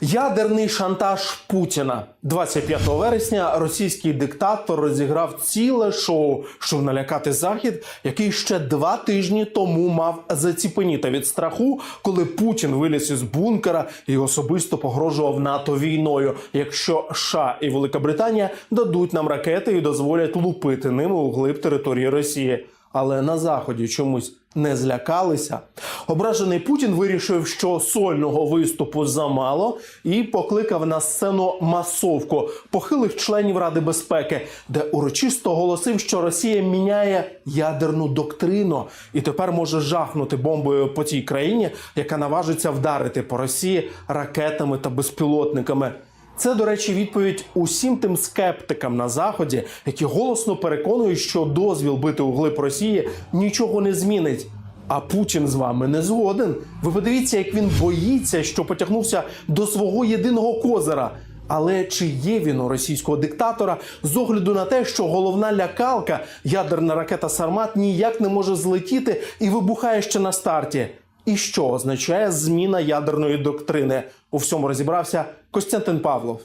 Ядерний шантаж Путіна 25 вересня. Російський диктатор розіграв ціле шоу, щоб налякати захід, який ще два тижні тому мав заціпеніти від страху, коли Путін виліз із бункера і особисто погрожував НАТО війною, якщо США і Велика Британія дадуть нам ракети і дозволять лупити ними у глиб території Росії. Але на заході чомусь не злякалися. Ображений Путін вирішив, що сольного виступу замало, і покликав на сцену масовку похилих членів Ради безпеки, де урочисто оголосив, що Росія міняє ядерну доктрину і тепер може жахнути бомбою по тій країні, яка наважиться вдарити по Росії ракетами та безпілотниками. Це, до речі, відповідь усім тим скептикам на заході, які голосно переконують, що дозвіл бити у глиб Росії нічого не змінить. А Путін з вами не згоден. Ви подивіться, як він боїться, що потягнувся до свого єдиного козира. Але чи є він у російського диктатора з огляду на те, що головна лякалка, ядерна ракета Сармат, ніяк не може злетіти і вибухає ще на старті? І що означає зміна ядерної доктрини? У всьому розібрався Костянтин Павлов.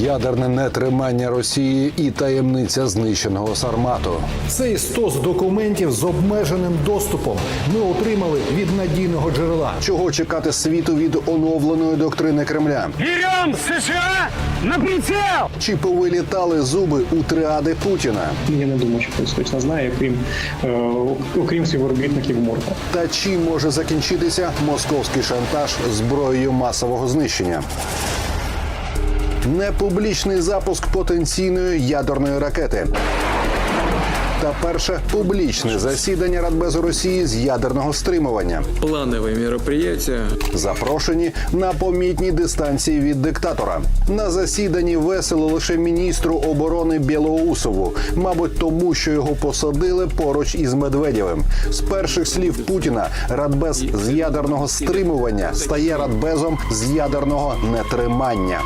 Ядерне нетримання Росії і таємниця знищеного Сармату. Цей стос документів з обмеженим доступом ми отримали від надійного джерела. Чого чекати світу від оновленої доктрини Кремля? Берем США на прицел! Чи повилітали зуби у триади Путіна? Я не думаю, що хтось точно знає, окрім, е, окрім співробітників морга. Та чим може закінчитися московський шантаж зброєю масового знищення? Непублічний запуск потенційної ядерної ракети. Та перше публічне засідання Радбезу Росії з ядерного стримування. плановые мероприятия Запрошені на помітній дистанції від диктатора. На засіданні весело лише міністру оборони Білоусову, мабуть, тому що його посадили поруч із Медведєвим. З перших слів Путіна Радбез з ядерного стримування стає радбезом з ядерного нетримання.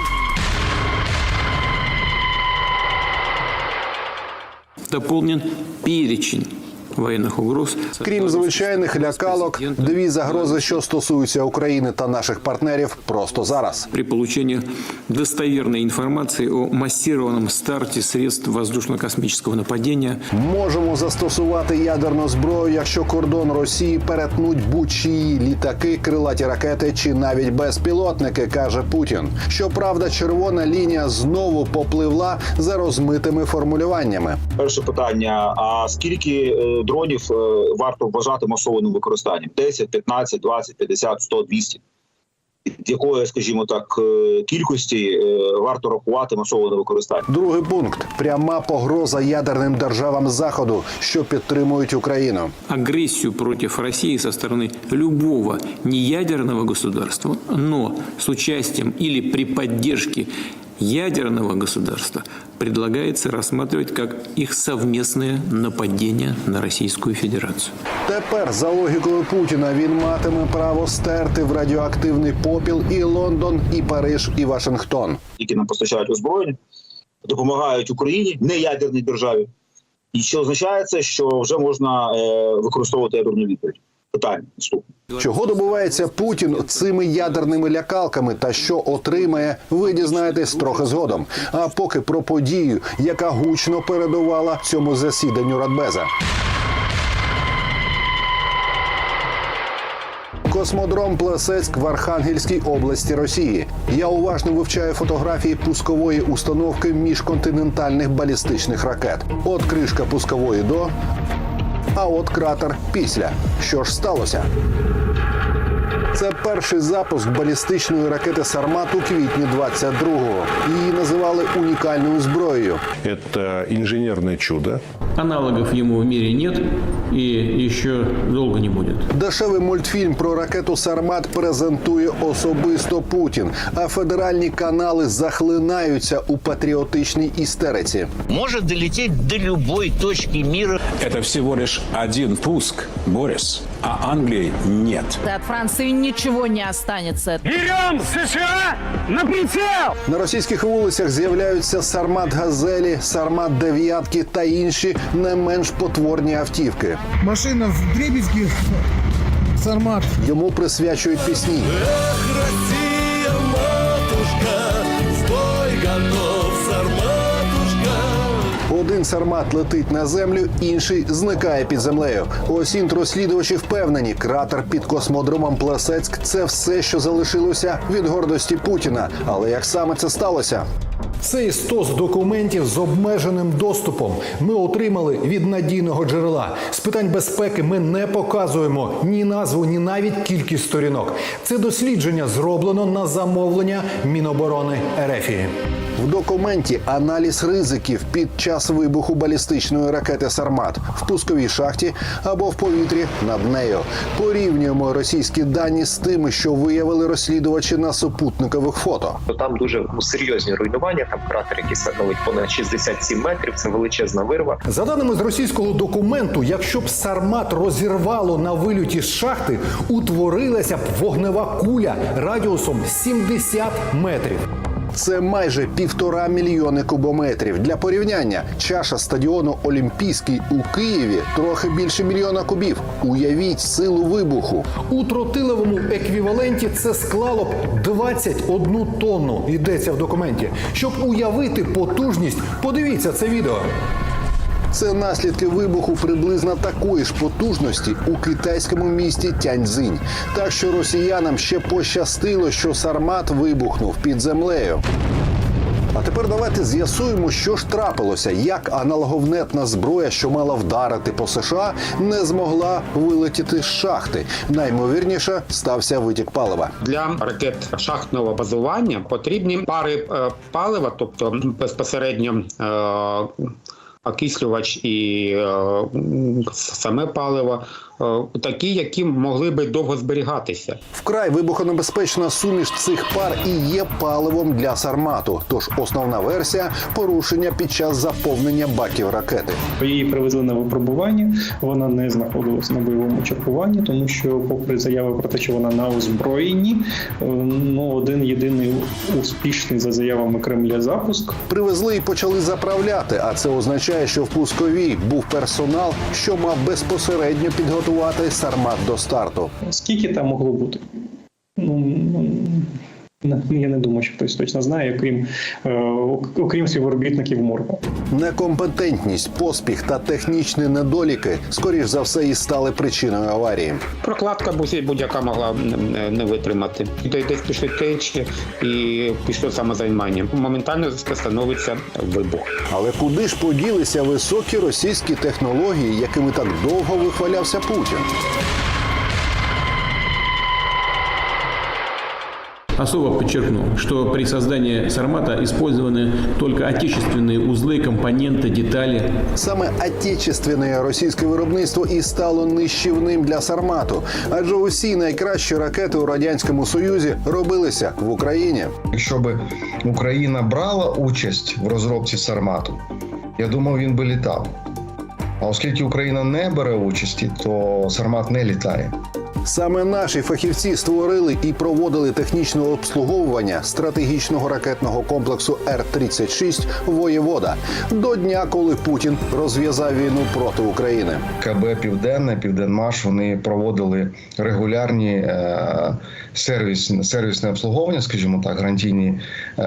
Дополнен перечень военных угроз. Крім звичайних лякалок, дві загрози, що стосуються України та наших партнерів, просто зараз. При получении достоверной информации о массированном старте средств воздушно-космического нападения Можемо застосувати ядерну зброю, якщо кордон Росії перетнуть будь-чиї літаки, крилаті ракети чи навіть безпілотники, каже Путін. Щоправда, червона лінія знову попливла за розмитими формулюваннями. Перше питання: а скільки е, дронів е, варто вважати масованим використанням? 10, 15, 20, 50, 100, 200? Від якої, скажімо так, е, кількості е, варто рахувати масоване використання? Другий пункт пряма погроза ядерним державам заходу, що підтримують Україну. агрессию против России со стороны любого неядерного государства, но с участием или при поддержке ядерного государства предлагается рассматривать как их совместное нападение на Российскую Федерацию. Тепер, за логікою Путіна, він матиме право стерти в радіоактивний попіл і Лондон, і Париж, і Вашингтон. які нам постачають озброєння, допомагають Україні, не ядерній державі. І що означає це, що вже можна е, використовувати ядерну відповідь? Питання наступне. Чого добувається Путін цими ядерними лякалками та що отримає, ви дізнаєтесь трохи згодом. А поки про подію, яка гучно передувала цьому засіданню Радбеза. Космодром Плесецьк в Архангельській області Росії. Я уважно вивчаю фотографії пускової установки міжконтинентальних балістичних ракет. От кришка пускової до, а от кратер після. Що ж сталося? Це перший запуск балістичної ракети Сармат у квітні 22-го. Її називали унікальною зброєю. Это инженерное чудо. Аналогов ему в мире нет и еще долго не будет. Дешевий мультфільм про ракету Сармат презентує особисто Путін, а федеральні канали захлинаються у патріотичній істериці. может долететь до любой точки мира. Это всего лишь один пуск, Борис, а Англии нет. От Ничего не останется. Берем США на прицел! На російських вулицях з'являються Сармат Газелі, Сармат Дев'ятки та інші не менш потворні автівки. Машина в дрібівських Сармат. Йому присвячують пісні. Один сармат летить на землю, інший зникає під землею. Осінт розслідувачі впевнені, кратер під космодромом Плесецьк це все, що залишилося від гордості Путіна. Але як саме це сталося? Цей стос документів з обмеженим доступом ми отримали від надійного джерела. З питань безпеки ми не показуємо ні назву, ні навіть кількість сторінок. Це дослідження зроблено на замовлення Міноборони Ерефії. В документі аналіз ризиків під час вибуху балістичної ракети Сармат в пусковій шахті або в повітрі над нею. Порівнюємо російські дані з тими, що виявили розслідувачі на супутникових фото. там дуже ну, серйозні руйнування. Там кратер, який становить понад 67 метрів. Це величезна вирва. За даними з російського документу, якщо б Сармат розірвало на вильоті з шахти, утворилася б вогнева куля радіусом 70 метрів. Це майже півтора мільйони кубометрів. Для порівняння чаша стадіону Олімпійський у Києві трохи більше мільйона кубів. Уявіть силу вибуху. У тротиловому еквіваленті це склало б 21 тонну. Йдеться в документі. Щоб уявити потужність, подивіться це відео. Це наслідки вибуху приблизно такої ж потужності у китайському місті Тяньцзинь. Так що росіянам ще пощастило, що Сармат вибухнув під землею. А тепер давайте з'ясуємо, що ж трапилося, як аналоговнетна зброя, що мала вдарити по США, не змогла вилетіти з шахти. Наймовірніше стався витік палива. Для ракет шахтного базування потрібні пари е, палива, тобто безпосередньо е, окислювач і е, саме паливо, е, такі, які могли би довго зберігатися. Вкрай вибухонебезпечна суміш цих пар і є паливом для сармату. Тож основна версія порушення під час заповнення баків ракети. Її привезли на випробування. Вона не знаходилась на бойовому чергуванні, тому що, попри заяви про те, що вона на озброєнні, е, ну один єдиний успішний за заявами Кремля запуск Привезли і почали заправляти. А це означає, що в пусковій був персонал, що мав безпосередньо підготувати сармат до старту. Скільки там могло бути? Ну, я не думаю, що хтось точно знає, окрім, е, окрім співробітників моргу. Некомпетентність, поспіх та технічні недоліки, скоріш за все, і стали причиною аварії. Прокладка будь- будь-яка могла не витримати. Десь десь пішли течі і пішло самозаймання. Моментально становиться вибух. Але куди ж поділися високі російські технології, якими так довго вихвалявся Путін? Особо подчеркну, что при создании «Сармата» использованы только отечественные узлы, компоненты, детали. Саме отечественне російське виробництво і стало нищівним для Сармату, адже усі найкращі ракети у радянському союзі робилися в Україні. Якщо би Україна брала участь в розробці Сармату, я думав, він би літав. А оскільки Україна не бере участі, то Сармат не літає. Саме наші фахівці створили і проводили технічне обслуговування стратегічного ракетного комплексу Р-36 Воєвода до дня, коли Путін розв'язав війну проти України. КБ Південне, Південмаш вони проводили регулярні е, сервісне, сервісне обслуговування, скажімо так, гарантійні е,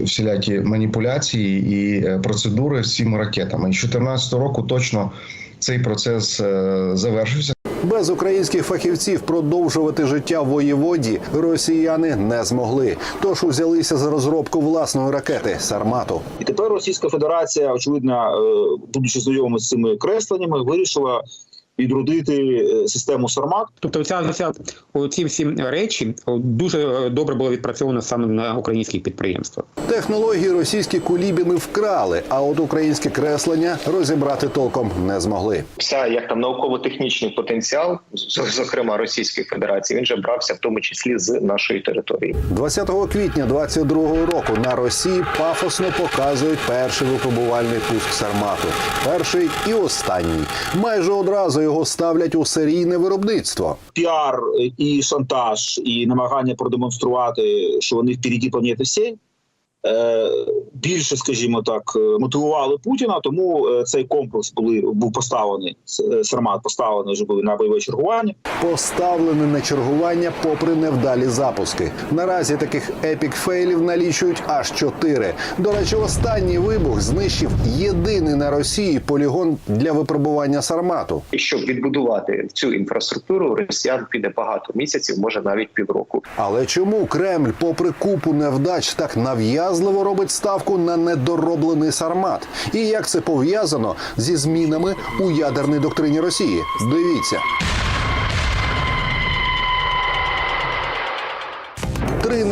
всілякі маніпуляції і е, процедури з цими ракетами. І 2014 року точно цей процес е, завершився. Без українських фахівців продовжувати життя в воєводі росіяни не змогли. Тож узялися за розробку власної ракети Сармату. І тепер Російська Федерація, очевидно, е, будучи знайомими з цими кресленнями, вирішила відродити е, систему Сармат. Тобто ця, ця ці всі речі дуже е, добре було відпрацьовано саме на українських підприємствах. Технології російські кулібіни вкрали, а от українське креслення розібрати толком не змогли. Вся як там науково-технічний потенціал, зокрема Російської Федерації, він же брався в тому числі з нашої території. 20 квітня 22-го року на Росії пафосно показують перший випробувальний пуск Сармату. Перший і останній. Майже одразу його ставлять у серійне виробництво. Піар е, і шантаж, і намагання продемонструвати, що вони впереді планети всієї. Е, більше, скажімо так, е, мотивували Путіна. Тому е, цей комплекс були був поставлений Сармат поставлений вже були на бойове чергування. Поставлений на чергування попри невдалі запуски. Наразі таких епік фейлів налічують аж чотири. До речі, останній вибух знищив єдиний на Росії полігон для випробування сармату. І щоб відбудувати цю інфраструктуру, росіян піде багато місяців, може навіть півроку. Але чому Кремль, попри купу невдач, так нав'язливо робить ставку на недороблений сармат? І як це пов'язано зі змінами у ядерній доктрині Росії? Дивіться.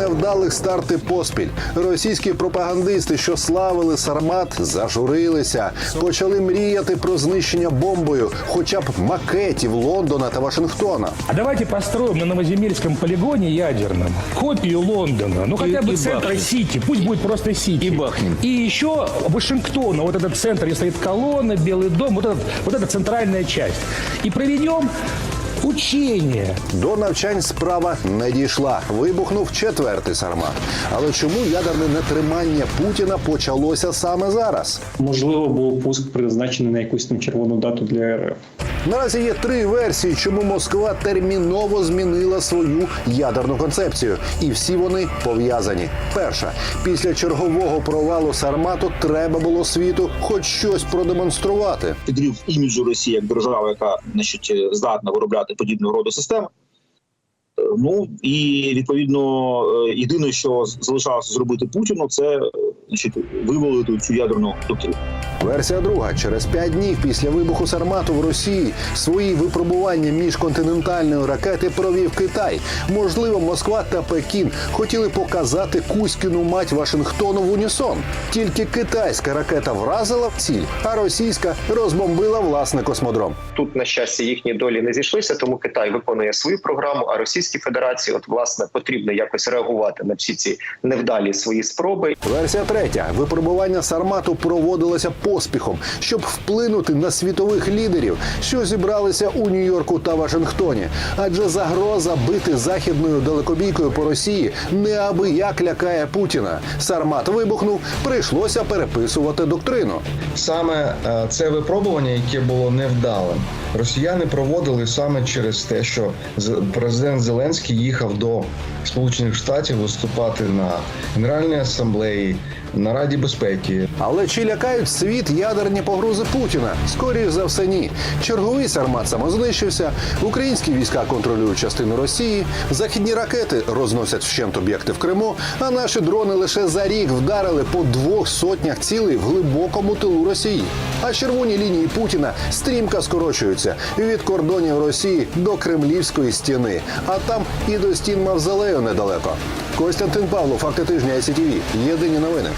невдалих старти поспіль. Російські пропагандисти, що славили Сармат, зажурилися, почали мріяти про знищення бомбою, хоча б макетів Лондона та Вашингтона. А давайте построим на Новоземельском полигоне ядерном копию Лондона. Ну хотя бы центра Сити. Пусть будет просто Сити. И бахнем. И еще Вашингтона. Вот этот центр, где стоит колонна, Белый дом. Вот, этот, вот эта центральная часть. И проведем учения. До навчань справа не дійшла. Вибухнув четвертий сармат. Але чому ядерне нетримання Путіна почалося саме зараз? Можливо, був пуск призначений на якусь там червону дату для РФ. Наразі є три версії, чому Москва терміново змінила свою ядерну концепцію, і всі вони пов'язані. Перша після чергового провалу Сармату треба було світу хоч щось продемонструвати. Підрів іміджу Росії як держави, яка значить здатна виробляти подібного роду системи. Ну і відповідно е, єдине, що залишалося зробити Путіну, це е, значить вивалити цю ядерну доктрину. Версія друга через п'ять днів після вибуху Сармату в Росії свої випробування міжконтинентальної ракети провів Китай. Можливо, Москва та Пекін хотіли показати Кузькіну мать Вашингтону в унісон. Тільки китайська ракета вразила в ціль, а російська розбомбила власне космодром. Тут, на щастя, їхні долі не зійшлися, тому Китай виконує свою програму. А Російській Федерації, от власне, потрібно якось реагувати на всі ці невдалі свої спроби. Версія третя: випробування Сармату проводилося поспіхом, щоб вплинути на світових лідерів, що зібралися у Нью-Йорку та Вашингтоні. Адже загроза бити західною далекобійкою по Росії неабияк лякає Путіна. Сармат вибухнув, прийшлося переписувати доктрину. Саме е, це випробування, яке було невдалим, росіяни проводили саме через те, що президент Зеленський їхав до Сполучених Штатів виступати на Генеральній асамблеї, на Раді безпеки. Але чи лякають світ ядерні погрози Путіна? Скоріш за все, ні. Черговий сармат самознищився, українські війська контролюють частину Росії, західні ракети розносять вщент об'єкти в Криму, а наші дрони лише за рік вдарили по двох сотнях цілей в глибокому тилу Росії. А червоні лінії Путіна стрімко скорочуються від кордонів Росії до Кремлівської стіни, а там і до стін Мавзолею недалеко. Костянтин Павлов, факти тижня ICTV. Єдині новини.